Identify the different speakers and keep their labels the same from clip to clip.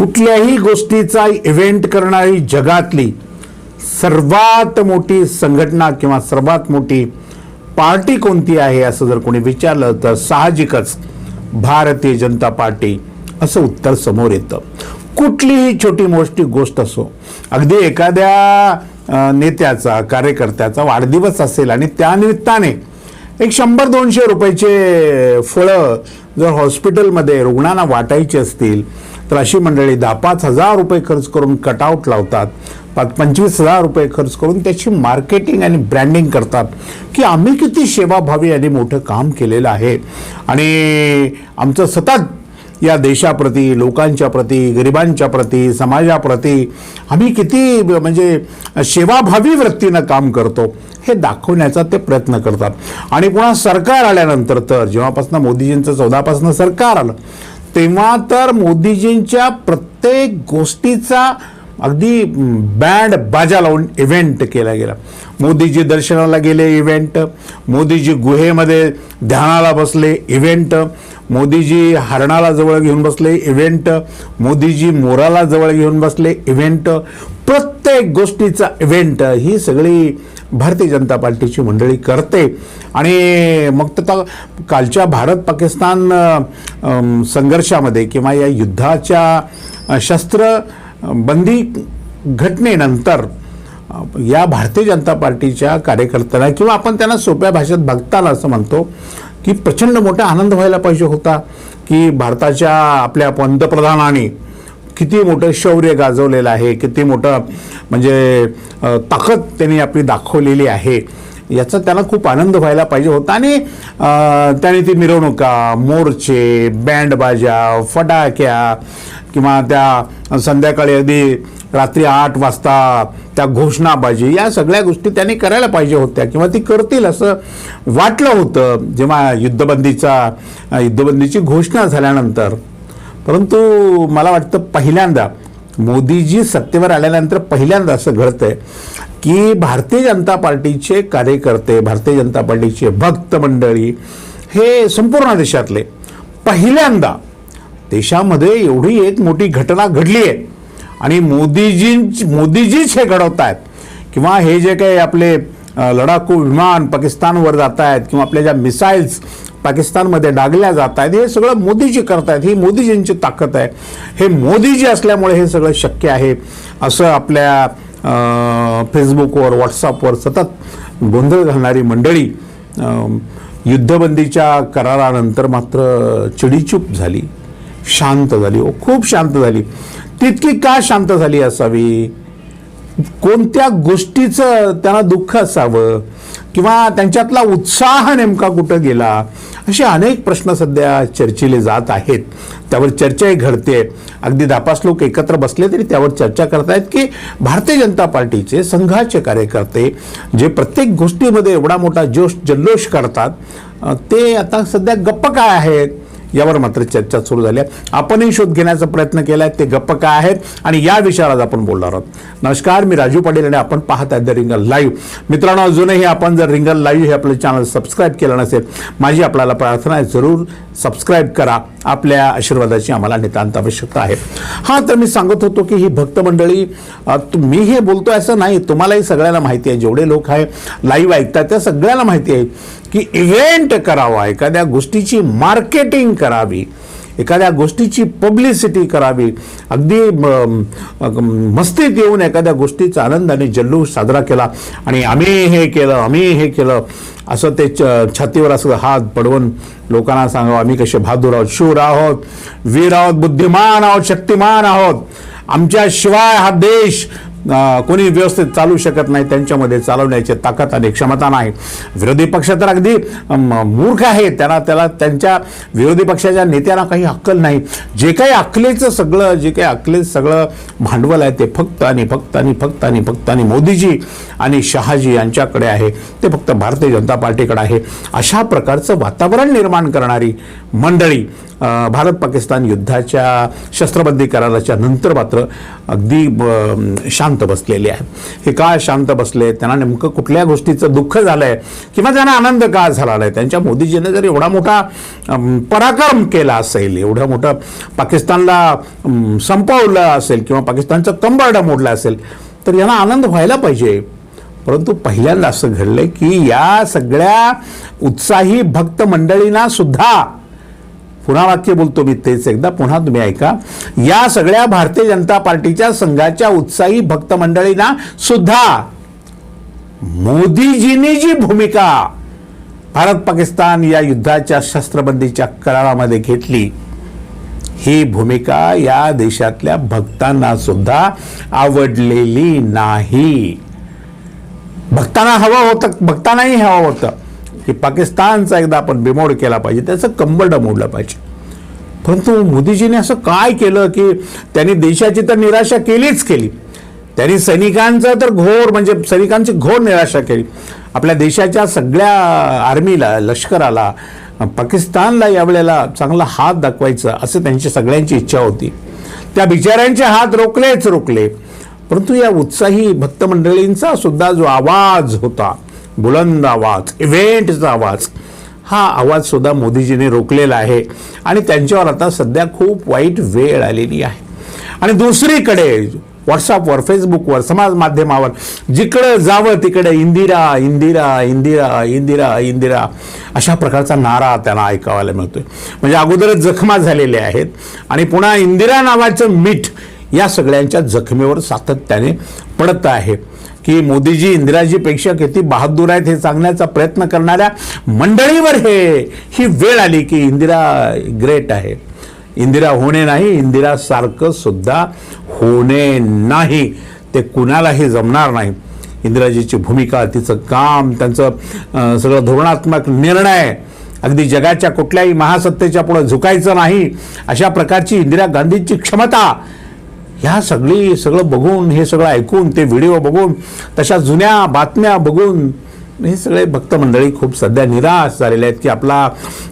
Speaker 1: कुठल्याही गोष्टीचा इव्हेंट करणारी जगातली सर्वात मोठी संघटना किंवा सर्वात मोठी पार्टी कोणती आहे असं जर कोणी विचारलं तर साहजिकच भारतीय जनता पार्टी असं उत्तर समोर येतं. कुठलीही छोटी मोठी गोष्ट असो अगदी एखाद्या नेत्याचा कार्यकर्त्याचा वाढदिवस असेल आणि त्यानिमित्ताने एक शंभर दोनशे रुपयाचे फळं जर हॉस्पिटलमध्ये रुग्णांना वाटायची असतील तर अशी मंडळी दहा पाच हजार रुपये खर्च करून कटआउट लावतात. पाच पंचवीस हजार रुपये खर्च करून त्याची मार्केटिंग आणि ब्रँडिंग करतात. की आम्ही किती सेवाभावी आणि मोठं काम केलेलं आहे. आणि आमचं सतत या देशाप्रती लोकांच्या प्रती गरिबांच्या प्रती समाजाप्रती आम्ही किती म्हणजे सेवाभावी वृत्तीनं काम करतो हे दाखवण्याचा ते प्रयत्न करतात. आणि पुन्हा सरकार आल्यानंतर तर जेव्हापासून मोदीजींचं चौदापासून सरकार आलं तेव्हा तर मोदीजींच्या प्रत्येक गोष्टीचा अगदी बँड बाजा लावून इव्हेंट केला गेला. मोदीजी दर्शनाला गेले इव्हेंट मोदीजी गुहेमध्ये ध्यानाला बसले इव्हेंट मोदीजी हरणाला जवळ घेऊन बसले इव्हेंट मोदीजी मोराला जवळ घेऊन बसले इव्हेंट प्रत्येक गोष्टीचा इव्हेंट ही सगळी भारतीय जनता पार्टीची मंडळी करते. आणि मग तर कालच्या भारत पाकिस्तान संघर्षामध्ये किंवा या युद्धाच्या शस्त्रबंदी शस्त्र बंदी घटनेनंतर या भारतीय जनता पार्टीच्या कार्यकर्त्यांना किंवा आपण त्यांना सोप्या भाषेत बघताना असं म्हणतो की प्रचंड मोठा आनंद व्हायला पाहिजे होता की भारताच्या आपल्या पंतप्रधानाने किती मोठं शौर्य गाजवलेलं आहे किती मोठं म्हणजे ताकद त्यांनी आपली दाखवलेली आहे याचा त्यांना खूप आनंद व्हायला पाहिजे होता. आणि त्याने ती मिरवणुका मोर्चे बँडबाजा फटाक्या किंवा त्या संध्याकाळी अगदी रात्री आठ वाजता त्या घोषणाबाजी या सगळ्या गोष्टी त्यांनी करायला पाहिजे होत्या किंवा ती करतील असं वाटलं होतं जेव्हा युद्धबंदीचा युद्धबंदीची घोषणा झाल्यानंतर. परंतु मला वाटतं पहिल्यांदा मोदीजी सत्तेवर आल्यानंतर पहिल्यांदा असं घडतंय की भारतीय जनता पार्टीचे कार्यकर्ते भारतीय जनता पार्टीचे भक्त मंडळी हे संपूर्ण देशातले. पहिल्यांदा देशामध्ये एवढी एक मोठी घटना घडली आहे आणि मोदीजी मोदीजीच हे घडवत आहेत किंवा हे जे काही आपले लडाखू विमान पाकिस्तानवर जात आहेत किंवा आपल्या ज्या मिसाईल्स पाकिस्तानमध्ये डागल्या जात आहेत हे सगळं मोदीजी करतायत. ही मोदीजींची ताकद आहे. हे मोदीजी असल्यामुळे हे सगळं शक्य आहे असं आपल्या फेसबुकवर व्हॉट्सअपवर सतत गोंधळ घालणारी मंडळी युद्धबंदीच्या करारानंतर मात्र चिडीचूप झाली. शांत झाली. ओ खूप शांत झाली. तितकी का शांत झाली असावी? कोणत्या गोष्टीचं त्यांना दुःख असावं? किंवा त्यांच्यातला उत्साह नेमका कुठं गेला? असे अनेक प्रश्न सध्या चर्चिले जात आहेत. त्यावर चर्चाही घडते. अगदी दापास लोक एकत्र बसले तरी त्यावर चर्चा करतायत की भारतीय जनता पार्टीचे संघाचे कार्यकर्ते जे प्रत्येक गोष्टीमध्ये एवढा मोठा जोश जल्लोष करतात ते आता सध्या गप्प काय आहेत? यावर मात्र चर्चा सुरू झाली आहे. आपणही शोध घेण्याचा प्रयत्न केला आहे ते गप्प काय आहेत आणि या विषयावर आज आपण बोलणार आहोत. नमस्कार मी राजू पाटील आणि आपण पाहत आहे द रिंगल लाईव्ह मित्रांनो अजूनही आपण जर रिंगल लाईव्ह हे आपलं चॅनल सबस्क्राईब केलं नसेल माझी आपल्याला प्रार्थना आहे जरूर सबस्क्राईब करा. आपल्या आशीर्वादाची आम्हाला नितांत आवश्यकता आहे. हां तर मी सांगत होतो की ही भक्त मंडळी मी हे बोलतोय असं नाही. तुम्हालाही सगळ्यांना माहिती आहे. जेवढे लोक आहे लाईव्ह ऐकतात त्या सगळ्यांना माहिती आहे. की इव्हेंट करावा एखाद्या गोष्टीची मार्केटिंग करावी एखाद्या गोष्टीची पब्लिसिटी करावी. अगदी मस्तीत येऊन एखाद्या गोष्टीचा आनंद आणि जल्लोष साजरा केला आणि आम्ही हे केलं आम्ही हे केलं असं ते छातीवर असं हात पडवून लोकांना सांगावं आम्ही कसे बहादूर आहोत शूर आहोत वीर आहोत बुद्धिमान आहोत शक्तिमान आहोत. आमच्याशिवाय हा देश कोणी व्यवस्थित चालू शकत नाही त्यांच्यामध्ये चालवण्याची ताकद आणि क्षमता नाही. विरोधी पक्ष तर अगदी मूर्ख आहे त्यांना त्याला त्यांच्या विरोधी पक्षाच्या नेत्यांना काही अक्कल नाही. जे काही अक्कलेचं सगळं जे काही अक्कलेचं सगळं भांडवल आहे ते फक्त आणि फक्त आणि फक्त आणि फक्त आणि मोदीजी आणि शहाजी यांच्याकडे आहे. ते फक्त भारतीय जनता पार्टीकडे आहे. अशा प्रकारचं वातावरण निर्माण करणारी मंडळी भारत पाकिस्तान युद्धाच्या शस्त्रबंदी कराराच्या नंतर मात्र अगदी शांत बसलेले आहे हे का शांत बसले? त्यांना नेमकं कुठल्या गोष्टीचं दुःख झालं आहे किंवा त्यांना आनंद का झाला आहे त्यांच्या मोदीजीने जर एवढा मोठा पराक्रम केला असेल एवढा मोठा पाकिस्तानला संपवलं असेल किंवा पाकिस्तानचं कंबरडा मोडला असेल तर यांना आनंद व्हायला पाहिजे. परंतु पहिल्यांदा असं घडलंय की या सगळ्या उत्साही भक्त मंडळींना सुद्धा पुन्हा वाक्य बोलतो मी तेच एकदा. पुन्हा तुम्ही ऐका. या सगळ्या भारतीय जनता पार्टीच्या संघाच्या उत्साही भक्त मंडळींना सुद्धा मोदीजींनी जी भूमिका भारत पाकिस्तान या युद्धाच्या शस्त्रबंदीच्या करारामध्ये घेतली ही भूमिका या देशातल्या भक्तांना सुद्धा आवडलेली नाही. भक्तांना हवं होतं भक्तांनाही हवं होतं. की पाकिस्तानचा एकदा आपण बिमोड केला पाहिजे त्याचं कंबरड मोडलं पाहिजे. परंतु मोदीजीने असं काय केलं की त्यांनी देशाची तर निराशा केलीच केली. त्यांनी सैनिकांचं तर घोर म्हणजे सैनिकांची घोर निराशा केली. आपल्या देशाच्या सगळ्या आर्मीला लष्कराला पाकिस्तानला यावेळेला चांगला हात दाखवायचा असं त्यांची सगळ्यांची इच्छा होती. त्या बिचाऱ्यांचे हात रोखलेच रोखले. परंतु या उत्साही भक्त मंडळींचा सुद्धा जो आवाज होता बुलंद आवाज इव्हेंटचा आवाज. हा आवाज सुद्धा मोदीजीने रोखलेला आहे. आणि त्यांच्यावर आता सध्या खूप वाईट वेळ आलेली आहे. आणि दुसरीकडे व्हॉट्सअपवर फेसबुकवर समाज माध्यमावर जिकडं जावं तिकडे इंदिरा इंदिरा इंदिरा इंदिरा इंदिरा अशा प्रकारचा नारा त्यांना ऐकावायला मिळतोय. म्हणजे अगोदरच जखमा झालेल्या आहेत. आणि पुन्हा इंदिरा नावाचं मीठ या सगळ्यांच्या जखमेवर सातत्याने पडत आहे. की मोदीजी इंदिराजीपेक्षा किती बहादूर आहेत हे सांगण्याचा प्रयत्न करणाऱ्या मंडळीवर हे ही वेळ आली की इंदिरा ग्रेट आहे. इंदिरा होणे नाही इंदिरा सारखं सुद्धा होणे नाही. ते कुणालाही जमणार नाही. इंदिराजीची भूमिका तिचं काम त्यांचं सगळं धोरणात्मक निर्णय अगदी जगाच्या कुठल्याही महासत्तेच्या पुढे झुकायचं नाही. अशा प्रकारची इंदिरा गांधींची क्षमता ह्या सगळी सगळं बघून हे सगळं ऐकून ते व्हिडिओ बघून तशा जुन्या बातम्या बघून हे सगळे भक्त मंडळी खूप सध्या निराश झालेले आहेत की आपला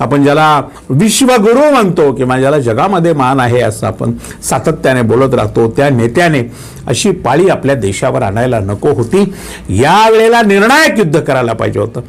Speaker 1: आपण ज्याला विश्वगुरू म्हणतो किंवा ज्याला जगामध्ये मान आहे असं आपण सातत्याने बोलत राहतो त्या नेत्याने अशी पाळी आपल्या देशावर आणायला नको होती. यावेळेला निर्णायक युद्ध करायला पाहिजे होतं.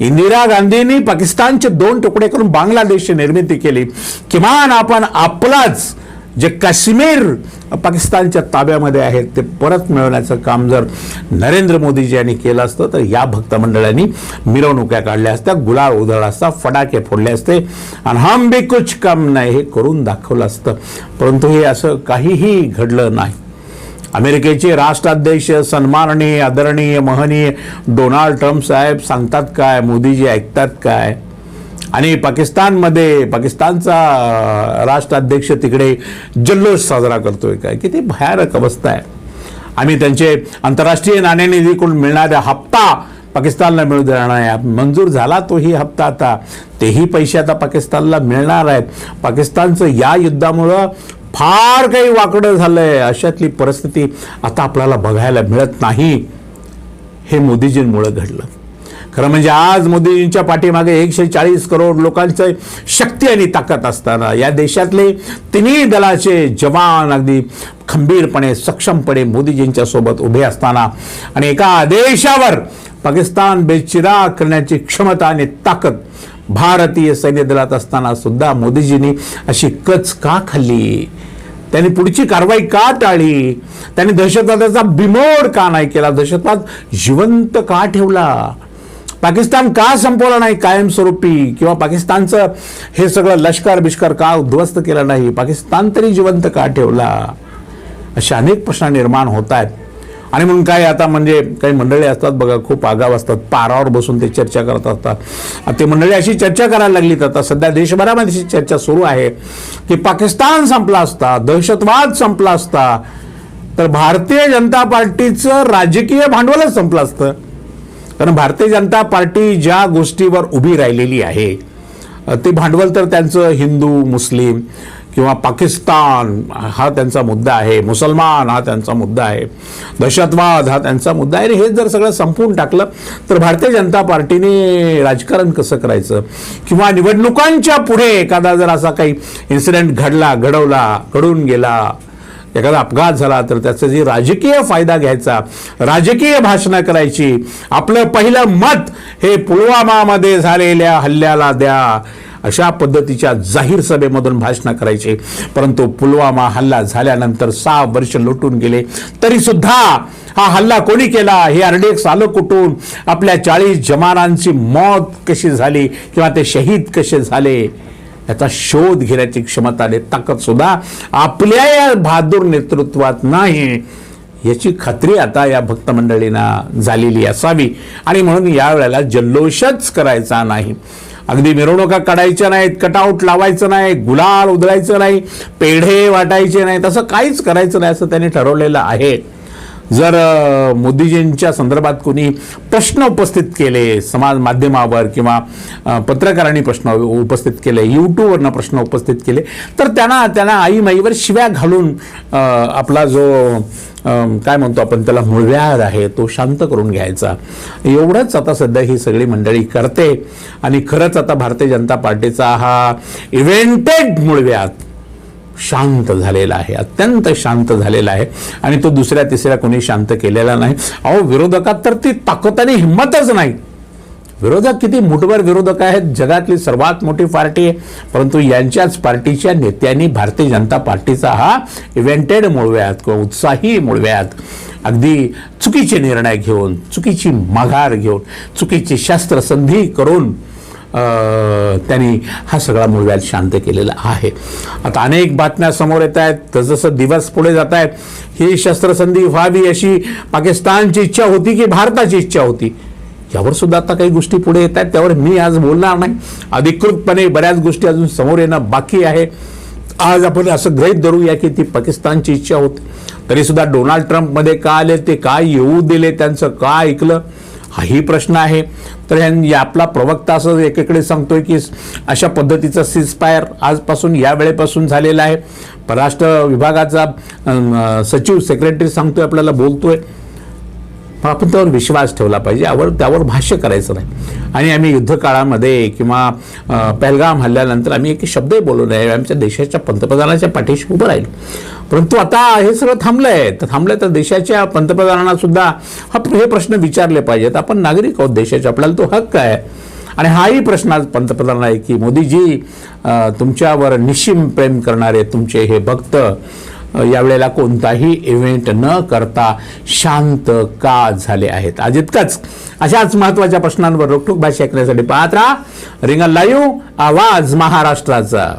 Speaker 1: इंदिरा गांधींनी पाकिस्तानचे दोन तुकडे करून बांगलादेशची निर्मिती केली. किमान आपण आपलाच जे काश्मीर पाकिस्तानच्या ताब्यामध्ये आहेत ते परत मिळवण्याचं काम जर नरेंद्र मोदीजी यांनी केलं असतं तर या भक्तमंडळांनी मिरवणुक्या काढल्या असत्या गुलाल उधळला असता फटाके फोडले असते आणि हम बी कुछ काम नाही हे करून दाखवलं असतं. परंतु हे असं काहीही घडलं नाही. अमेरिकेचे राष्ट्राध्यक्ष सन्माननीय आदरणीय महनीय डोनाल्ड ट्रम्प साहेब सांगतात काय मोदीजी ऐकतात काय? आणि पाकिस्तानमध्ये पाकिस्तानचा राष्ट्राध्यक्ष तिकडे जल्लोष साजरा करतोय काय? किती भयानक अवस्था आहे. आम्ही त्यांचे आंतरराष्ट्रीय नाणेनिधीकडून मिळणारा हप्ता पाकिस्तानला मिळू देणार आहे मंजूर झाला तोही हप्ता आता. तेही पैसे आता पाकिस्तानला मिळणार आहेत. पाकिस्तानचं या युद्धामुळं फार काही वाकडं झालं आहे अशातली परिस्थिती आता आपल्याला बघायला मिळत नाही. हे मोदीजींमुळं घडलं. खरं म्हणजे आज मोदीजींच्या पाठीमागे एकशे चाळीस करोड लोकांचं शक्ती आणि ताकद असताना या देशातले तिन्ही दलाचे जवान अगदी खंबीरपणे सक्षमपणे मोदीजींच्या सोबत उभे असताना आणि एका आदेशावर पाकिस्तान बेचिराग करण्याची क्षमता आणि ताकद भारतीय सैन्य दलात असताना सुद्धा मोदीजींनी अशी कच का खाल्ली? त्यांनी पुढची कारवाई का टाळली त्यांनी दहशतवादाचा बिमोड का नाही केला? दहशतवाद जिवंत का ठेवला? पाकिस्तान का संपवला नाही कायमस्वरूपी? किंवा पाकिस्तानचं हे सगळं लष्कर बिष्कर का उद्ध्वस्त केलं नाही? पाकिस्तान तरी जिवंत का ठेवला? असे अनेक प्रश्न निर्माण होत आहेत आणि म्हणून काय आता म्हणजे काही मंडळी असतात बघा खूप आगाव असतात पारावर बसून ते चर्चा करत असतात. ते मंडळी अशी चर्चा करायला लागलीत आता सध्या देशभरामध्ये चर्चा सुरू आहे की पाकिस्तान संपला असता दहशतवाद संपला असता तर भारतीय जनता पार्टीचं राजकीय भांडवलच संपलं असतं. कारण भारतीय जनता पार्टी ज्या गोष्टीवर उभी राहिलेली आहे ते भांडवल तर त्यांचं हिंदू मुस्लिम किंवा पाकिस्तान हा त्यांचा मुद्दा आहे मुसलमान हा त्यांचा मुद्दा आहे दहशतवाद हा त्यांचा मुद्दा आहे. आणि हे जर सगळं संपवून टाकलं तर भारतीय जनता पार्टीने राजकारण कसं करायचं? किंवा निवडणुकांच्या पुढे एखादा जर असा काही इन्सिडेंट घडला घडवला घडून गेला एखादा अपघात झाला तर त्याचा जे राजकीय फायदा घ्यायचा राजकीय भाषणं करायची आपलं पहिलं मत हे पुलवामामध्ये झालेल्या हल्ल्याला द्या. अशा पद्धतीच्या जाहीर सभेमधून भाषणं करायची. परंतु पुलवामा हल्ला झाल्यानंतर सहा वर्ष लुटून गेले. तरी सुद्धा हा हल्ला कोणी केला? हे आरडीएक्स आलं कुठून? आपल्या चाळीस जमानांची मौत कशी झाली? किंवा ते शहीद कसे झाले? याचा शोध घेण्याची क्षमता आणि ताकद सुद्धा आपल्या या बहादूर नेतृत्वात नाही. याची खात्री आता या भक्त मंडळींना झालेली असावी. आणि म्हणून यावेळेला जल्लोषच करायचा नाही. अगदी मिरवणुका काढायच्या नाहीत कटआउट लावायचं नाही गुलाल उधळायचं नाही पेढे वाटायचे नाही तसं काहीच करायचं नाही असं त्यांनी ठरवलेलं आहे. जर मोदीजींच्या संदर्भात कोणी प्रश्न उपस्थित केले समाज माध्यमावर किंवा पत्रकारांनी प्रश्न उपस्थित केले यूट्यूबवरनं प्रश्न उपस्थित केले तर त्यांना त्यांना आई माईवर शिव्या घालून आपला जो काय म्हणतो आपण त्याला मुळव्याध आहे तो शांत करून घ्यायचा. एवढंच आता सध्या ही सगळी मंडळी करते. आणि खरंच आता भारतीय जनता पार्टीचा हा इव्हेंटेड मुळव्याध. शांत झालेला आहे अत्यंत शांत झालेला आहे. आणि तो दुसऱ्या तिसऱ्या कोणी शांत केलेला नाही. अहो विरोधकात तर ती ताकद आणि हिंमतच नाही. विरोधक किती मुठभर विरोधक आहेत? जगातली सर्वात मोठी पार्टी आहे. परंतु यांच्याच पार्टीच्या नेत्यांनी भारतीय जनता पार्टीचा हा इव्हेंटेड मुळव्यात किंवा उत्साही मुळव्यात अगदी चुकीचे निर्णय घेऊन चुकीची माघार घेऊन चुकीची शस्त्रसंधी करून त्यांनी हा सगळा मूळव्याध शांत केलेला आहे. आता अनेक बातम्या समोर येत आहेत. तसजसं दिवस पुढे जात आहेत ही शस्त्रसंधी व्हावी अशी पाकिस्तानची इच्छा होती की भारताची इच्छा होती? यावर सुद्धा आता काही गोष्टी पुढे येत आहेत. त्यावर मी आज बोलणार नाही. अधिकृतपणे बऱ्याच गोष्टी अजून समोर येणं बाकी आहे. आज आपण असं गृहीत धरूया की ती पाकिस्तानची इच्छा होती. तरीसुद्धा डोनाल्ड ट्रम्पमध्ये का आले ते काय येऊ दिले त्यांचं का ऐकलं? हाही प्रश्न आहे. तर या आपला प्रवक्ता असं एकीकडे सांगतोय की अशा पद्धतीचा सीजफायर आजपासून या वेळेपासून झालेला आहे. परराष्ट्र विभागाचा सचिव सेक्रेटरी सांगतोय आपल्याला बोलतोय. मग आपण त्यावर विश्वास ठेवला पाहिजे. यावर त्यावर भाष्य करायचं नाही. आणि आम्ही युद्धकाळामध्ये किंवा पहलगाम हल्ल्यानंतर आम्ही एक शब्दही बोलू नये. आमच्या देशाच्या पंतप्रधानाच्या पाठीशी उभं राहील. परंतु आता हे सगळं थांबलंय. तर थांबलं तर देशाच्या पंतप्रधानांना सुद्धा हा हे प्रश्न विचारले पाहिजेत. आपण नागरिक आहोत देशाचे. आपल्याला तो हक्क आहे. आणि हाही प्रश्न आज पंतप्रधान आहे की मोदीजी तुमच्यावर निश्चिम प्रेम करणारे तुमचे हे भक्त यावेळेला कोणताही इव्हेंट न करता शांत का झाले आहेत? आज इतकंच. अशाच महत्त्वाच्या प्रश्नांवर रोखोक भाषा ऐकण्यासाठी पाहत राहा. रिंगण लाईव्ह आवाज महाराष्ट्राचा.